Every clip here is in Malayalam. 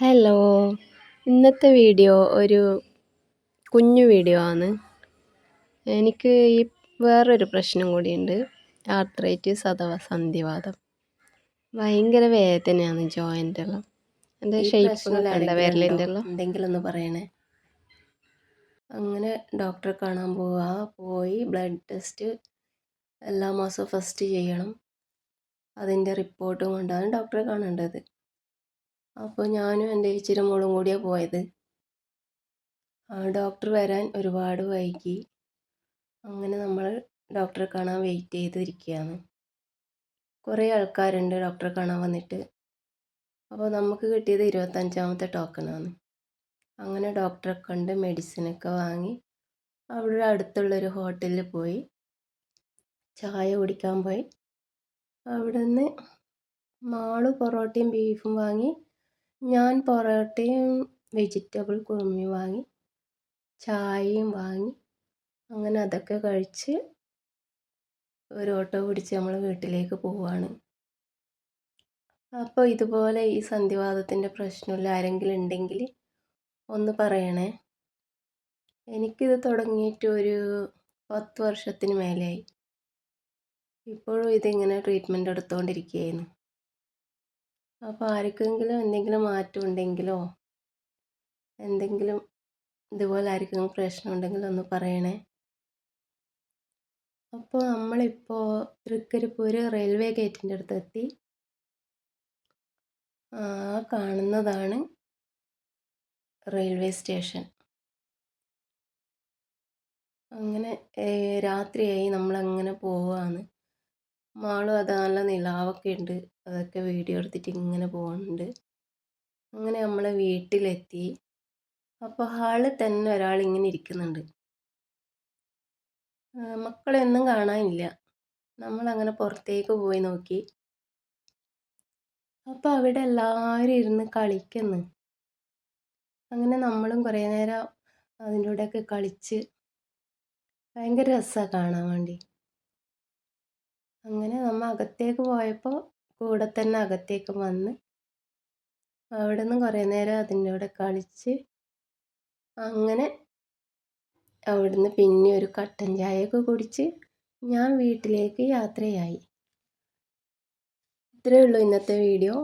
ഹലോ. ഇന്നത്തെ വീഡിയോ ഒരു കുഞ്ഞു വീഡിയോ ആണ്. എനിക്ക് ഈ വേറൊരു പ്രശ്നം കൂടിയുണ്ട്. ആർത്രൈറ്റിസ് അഥവാ സന്ധിവാദം. ഭയങ്കര വേദനയാണ് ജോയിന്റെ എല്ലാം എന്റെ ഷേപ്പ് കണ്ട വിരലിന്റെ എല്ലാം എന്തെങ്കിലും ഒന്ന് പറയണേ. അങ്ങനെ ഡോക്ടറെ കാണാൻ പോവുക പോയി ബ്ലഡ് ടെസ്റ്റ് എല്ലാ മാസവും ഫസ്റ്റ് ചെയ്യണം. അതിന്റെ റിപ്പോർട്ടും കൊണ്ടാണ് ഡോക്ടറെ കാണേണ്ടത്. അപ്പോൾ ഞാനും എന്റെ ചേച്ചിയുടെ മോളും കൂടിയാണ് പോയത്. ഡോക്ടർ വരാൻ ഒരുപാട് വൈകി. അങ്ങനെ നമ്മൾ ഡോക്ടറെ കാണാൻ വെയിറ്റ് ചെയ്തിരിക്കുകയാണ് കുറേ ആൾക്കാരുണ്ട് ഡോക്ടറെ കാണാൻ വന്നിട്ട്. അപ്പോൾ നമുക്ക് കിട്ടിയത് ഇരുപത്തഞ്ചാമത്തെ ടോക്കണാണ് അങ്ങനെ ഡോക്ടറെ കണ്ട് മെഡിസിനൊക്കെ വാങ്ങി അവിടെ അടുത്തുള്ളൊരു ഹോട്ടലിൽ പോയി. ചായ കുടിക്കാൻ പോയി. അവിടെ നിന്ന് മാൾ പൊറോട്ടയും ബീഫും വാങ്ങി ഞാൻ പൊറോട്ടയും വെജിറ്റബിൾ കുറുമയും വാങ്ങി ചായയും വാങ്ങി അങ്ങനെ അതൊക്കെ കഴിച്ച് ഒരു ഓട്ടോ പിടിച്ച് നമ്മൾ വീട്ടിലേക്ക് പോവുകയാണ് അപ്പോൾ ഇതുപോലെ ഈ സന്ധിവാദത്തിന്റെ പ്രശ്നമില്ല ആരെങ്കിലും ഉണ്ടെങ്കിൽ ഒന്ന് പറയണേ. എനിക്കിത് തുടങ്ങിയിട്ട് ഒരു പത്ത് വർഷത്തിന് മേലെയായി. ഇപ്പോഴും ഇതിങ്ങനെ ട്രീറ്റ്മെന്റ് എടുത്തുകൊണ്ടിരിക്കുകയായിരുന്നു അപ്പോൾ ആർക്കെങ്കിലും എന്തെങ്കിലും മാറ്റം ഉണ്ടെങ്കിലോ? എന്തെങ്കിലും ഇതുപോലെ ആർക്കെങ്കിലും പ്രശ്നം ഉണ്ടെങ്കിൽ ഒന്ന് പറയണേ. അപ്പോൾ നമ്മളിപ്പോൾ തൃക്കരിപ്പൂര് റെയിൽവേ ഗേറ്റിന്റെ അടുത്ത് എത്തി. ആ കാണുന്നതാണ് റെയിൽവേ സ്റ്റേഷൻ. അങ്ങനെ രാത്രിയായി നമ്മളങ്ങനെ പോവുകയാണ് മാളും അത് നല്ല നിലാവൊക്കെ ഉണ്ട് അതൊക്കെ വീഡിയോ എടുത്തിട്ട് ഇങ്ങനെ പോകുന്നുണ്ട് അങ്ങനെ നമ്മളെ വീട്ടിലെത്തി. അപ്പോൾ ഹാളിൽ തന്നെ ഒരാൾ ഇങ്ങനെ ഇരിക്കുന്നുണ്ട്. മക്കളെയൊന്നും കാണാനില്ല. നമ്മളങ്ങനെ പുറത്തേക്ക് പോയി നോക്കി. അപ്പോൾ അവിടെ എല്ലാവരും ഇരുന്ന് കളിക്കുന്നു. അങ്ങനെ നമ്മളും കുറേ നേരം അതിന്റെ കൂടെയൊക്കെ കളിച്ച് ഭയങ്കര രസമാണ് കാണാൻ വേണ്ടി. അങ്ങനെ നമ്മൾ അകത്തേക്ക് പോയപ്പോൾ കൂടെ തന്നെ അകത്തേക്ക് വന്ന് അവിടെ നിന്ന് കുറേ നേരം അതിന്റെ കൂടെ കളിച്ച് അങ്ങനെ അവിടുന്ന് പിന്നെ ഒരു കട്ടൻ ചായയൊക്കെ കുടിച്ച് ഞാൻ വീട്ടിലേക്ക് യാത്രയായി. ഇത്രയേ ഉള്ളൂ ഇന്നത്തെ വീഡിയോ.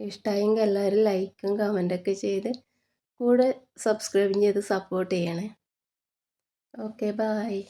ഇഷ്ടമായെങ്കിൽ എല്ലാവരും ലൈക്കും കമന്റൊക്കെ ചെയ്ത് കൂടെ സബ്സ്ക്രൈബ് ചെയ്ത് സപ്പോർട്ട് ചെയ്യണേ. Okay bye